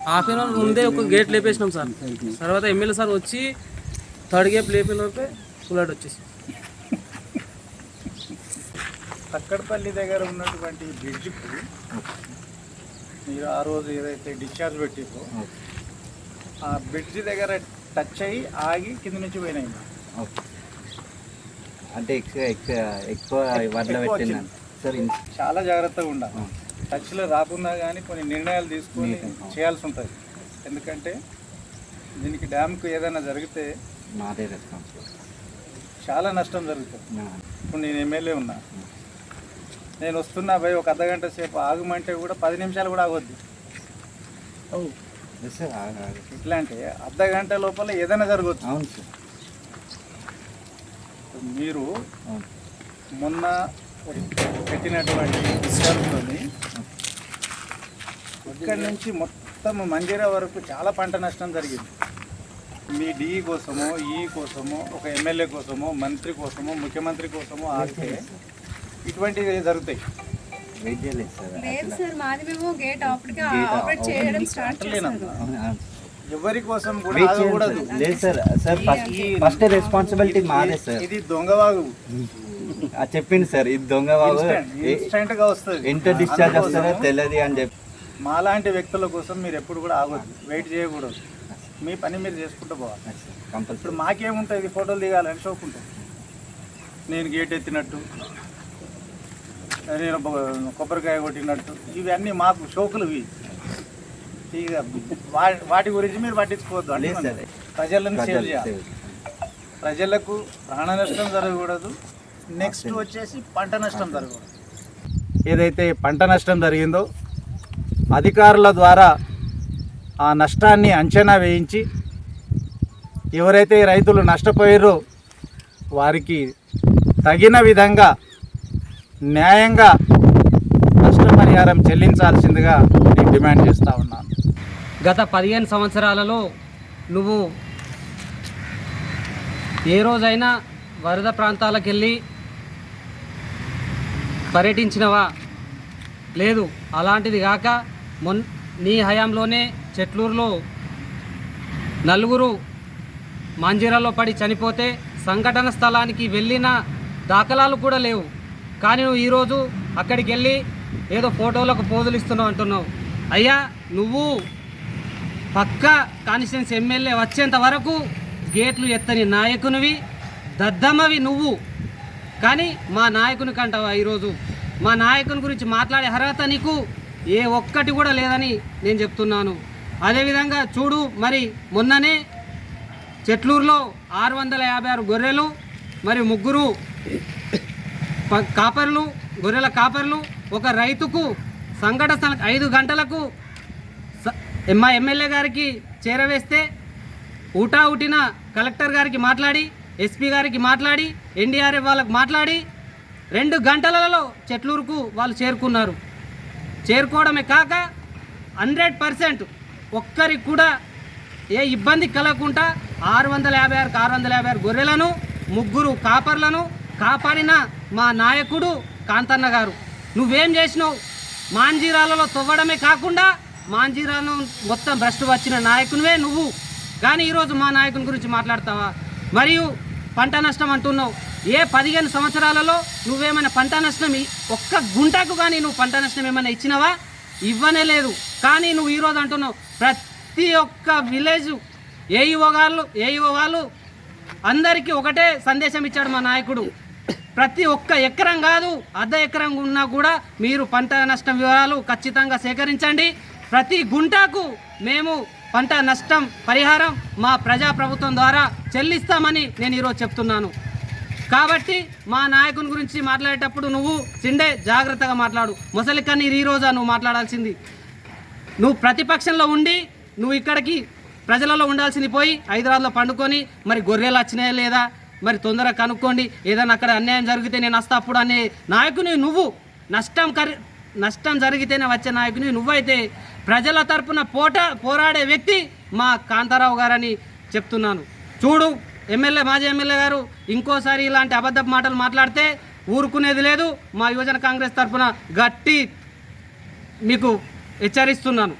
Half an hour ముందే ఒక gate లేపేసినాం సార్. తర్వాత ఎమ్మెల్యే సార్ వచ్చి థర్డ్ గేట్ లేపిలోపే ఫుల్లట్ వచ్చేసి తక్కడపల్లి దగ్గర ఉన్నటువంటి బ్రిడ్జ్కు మీరు ఆ రోజు ఏదైతే డిశ్చార్జ్ పెట్టిందో ఆ బ్రిడ్జ్ దగ్గర టచ్ అయ్యి ఆగి కింద నుంచి పోయినాయి ఓకే. అంటే ఎక్కువ ఎక్కువ ఎక్కువ వడ్ల పెట్టిందండి సార్ చాలా జాగ్రత్తగా ఉండాలి. టచ్లో రాకుండా కానీ కొన్ని నిర్ణయాలు తీసుకొని. చేయాల్సి ఉంటుంది. ఎందుకంటే దీనికి డ్యామ్కు ఏదైనా జరిగితే రెస్పాన్సిబుల్ చాలా నష్టం జరుగుతుంది. ఇప్పుడు నేను ఎమ్మెల్యే ఉన్నా. నేను వస్తున్నా పోయి ఒక అర్ధగంట సేపు ఆగమంటే కూడా పది నిమిషాలు కూడా ఆగొద్దు. అంటే అర్ధ గంట లోపల ఏదైనా జరగవచ్చు అవును సార్. మీరు మొన్న పెట్టినటువంటి విషయాలతోని ఇక్కడి నుంచి మొత్తం మంజీరా వరకు చాలా పంట నష్టం జరిగింది. మీ డిఈ కోసమో ఈ కోసమో ఒక ఎమ్మెల్యే కోసమో మంత్రి కోసమో ముఖ్యమంత్రి కోసమో ఆగితే ఇటువంటివి జరుగుతాయి. లేదు సార్ మాది మేము గేట్ ఆపరేట్ చేయడం స్టార్ట్ అవును. ఎవరి కోసం కూడా వెయిట్ చేయండి ఆగకూడదు సార్. లేదు sir. Sir first first responsibility మాదే సార్. ఇది దొంగవాగు చెప్పింది సార్. ఇది దొంగ బాబు ఇన్స్టెంట్గా వస్తుంది. ఎంత డిశ్చార్జ్ వస్తారో తెలియదు అని చెప్పి. మాలాంటి వ్యక్తుల కోసం మీరు ఎప్పుడు కూడా ఆగొద్దు. వెయిట్ చేయకూడదు. మీ పని మీరు చేసుకుంటూ పోవాలి. ఇప్పుడు మాకేముంటుంది ఫోటోలు దిగాలని షోక్ ఉంటుంది. నేను గేట్ ఎత్తినట్టు నేను కొబ్బరికాయ కొట్టినట్టు ఇవన్నీ మాకు షోకులు ఇవి. ఇక వా- వాటి గురించి మీరు పట్టించుకోవద్దు సార్. ప్రజలను సేవ్ చేయాలి. ప్రజలకు ప్రాణ నష్టం జరగకూడదు. నెక్స్ట్ వచ్చేసి పంట నష్టం జరగకూడదు. ఏదైతే పంట నష్టం జరిగిందో అధికారుల ద్వారా ఆ నష్టాన్ని అంచనా వేయించి ఎవరైతే రైతులు నష్టపోయారో వారికి తగిన విధంగా న్యాయంగా నష్టపరిహారం చెల్లించాల్సిందిగా నేను డిమాండ్ చేస్తూ ఉన్నాను గత పదిహేను సంవత్సరాలలో నువ్వు ఏ రోజైనా వరద ప్రాంతాలకు వెళ్ళి పర్యటించినవా? లేదు అలాంటిది కాక మొన్ నీ హయాంలోనే చెట్లూరులో నలుగురు మంజీరాలో పడి చనిపోతే సంఘటన స్థలానికి వెళ్ళిన దాఖలాలు కూడా లేవు. కానీ నువ్వు ఈరోజు అక్కడికి వెళ్ళి ఏదో ఫోటోలకు పోజులు ఇస్తున్నావు అంటున్నావు. అయ్యా నువ్వు పక్క కాన్స్టిట్యున్సీ ఎమ్మెల్యే వచ్చేంత వరకు గేట్లు ఎత్తని నాయకునివి దద్దమ్మవి నువ్వు. కానీ మా నాయకుని కంటావా ఈరోజు? మా నాయకుని గురించి మాట్లాడే అర్హత నీకు ఏ ఒక్కటి కూడా లేదని నేను చెప్తున్నాను. అదేవిధంగా చూడు మరి మొన్ననే చెట్లూరులో ఆరు వందల యాభై ఆరు గొర్రెలు మరి ముగ్గురు ప- కాపర్లు గొర్రెల కాపర్లు ఒక రైతుకు సంఘటన స్థలం ఐదు గంటలకు మా ఎమ్మెల్యే గారికి చేరవేస్తే ఊటా ఉటిన కలెక్టర్ గారికి మాట్లాడి ఎస్పీ గారికి మాట్లాడి ఎన్డీఆర్ఎఫ్ వాళ్ళకి మాట్లాడి రెండు గంటలలో చెట్లూరుకు వాళ్ళు చేరుకున్నారు. చేరుకోవడమే కాక హండ్రెడ్ పర్సెంట్ ఒక్కరికి కూడా ఏ ఇబ్బంది కలగకుండా ఆరు వందల యాభై ఆరు ఆరు వందల యాభై ఆరు గొర్రెలను ముగ్గురు కాపర్లను కాపాడిన మా నాయకుడు కాంతన్న గారు. నువ్వేం చేసినావు? మాంజీరాలలో తవ్వడమే కాకుండా మాంజీరాను మొత్తం భ్రష్టు వచ్చిన నాయకునివే నువ్వు. కానీ ఈరోజు మా నాయకుని గురించి మాట్లాడతావా? మరియు పంట నష్టం అంటున్నావు. ఏ పదిహేను సంవత్సరాలలో నువ్వేమైనా పంట నష్టం ఒక్క గుంటకు కానీ నువ్వు పంట నష్టం ఏమైనా ఇచ్చినావా? ఇవ్వనే లేదు. కానీ నువ్వు ఈరోజు అంటున్నావు ప్రతి ఒక్క విలేజ్ ఏఈఓ వాళ్ళు ఏఈఓ వాళ్ళు అందరికీ ఒకటే సందేశం ఇచ్చాడు మా నాయకుడు. ప్రతి ఒక్క ఎకరం కాదు అర్ధ ఎకరం ఉన్నా కూడా మీరు పంట నష్టం వివరాలు ఖచ్చితంగా సేకరించండి. ప్రతి గుంటకు మేము పంట నష్టం పరిహారం మా ప్రజాప్రభుత్వం ద్వారా చెల్లిస్తామని నేను ఈరోజు చెప్తున్నాను. కాబట్టి మా నాయకుని గురించి మాట్లాడేటప్పుడు నువ్వు చిండే జాగ్రత్తగా మాట్లాడు. ముసలి కన్నీరు ఈ రోజా నువ్వు మాట్లాడాల్సింది. నువ్వు ప్రతిపక్షంలో ఉండి నువ్వు ఇక్కడికి ప్రజలలో ఉండాల్సింది పోయి హైదరాబాద్లో పండుకొని మరి గొర్రెలు వచ్చినాయా లేదా? మరి తొందరగా కనుక్కోండి. ఏదైనా అక్కడ అన్యాయం జరిగితే నేను వస్తా అప్పుడు అనే నాయకుని నువ్వు నష్టం కరి నష్టం జరిగితేనే వచ్చే నాయకుని నువ్వైతే ప్రజల తరపున పోట పోరాడే వ్యక్తి మా కాంతారావు గారని చెప్తున్నాను. చూడు ఎమ్మెల్యే మాజీ ఎమ్మెల్యే గారు ఇంకోసారి ఇలాంటి అబద్ధపు మాటలు మాట్లాడితే ఊరుకునేది లేదు. మా యువజన కాంగ్రెస్ తరఫున గట్టి మీకు హెచ్చరిస్తున్నాను.